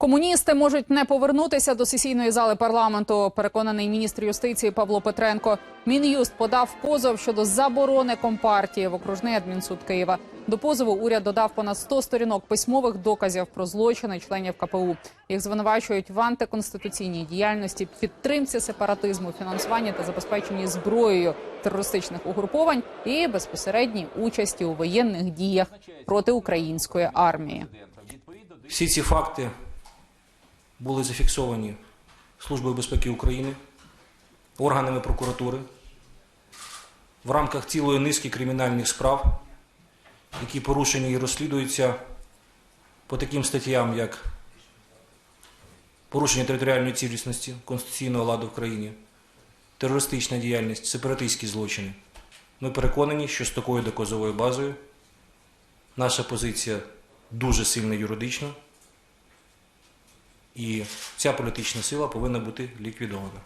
Комуністи можуть не повернутися до сесійної зали парламенту. Переконаний міністр юстиції Павло Петренко. Мін'юст подав позов щодо заборони компартії в окружний адмінсуд Києва. До позову уряд додав понад 100 сторінок письмових доказів про злочини членів КПУ. Їх звинувачують в антиконституційній діяльності, підтримці сепаратизму, фінансуванні та забезпеченні зброєю терористичних угруповань і безпосередній участі у воєнних діях проти української армії. Всі ці факти були зафіксовані Службою безпеки України, органами прокуратури в рамках цілої низки кримінальних справ, які порушені і розслідуються по таким статтям, як порушення територіальної цілісності конституційного ладу в країні, терористична діяльність, сепаратистські злочини. Ми переконані, що з такою доказовою базою наша позиція дуже сильна юридично, і ця політична сила повинна бути ліквідована.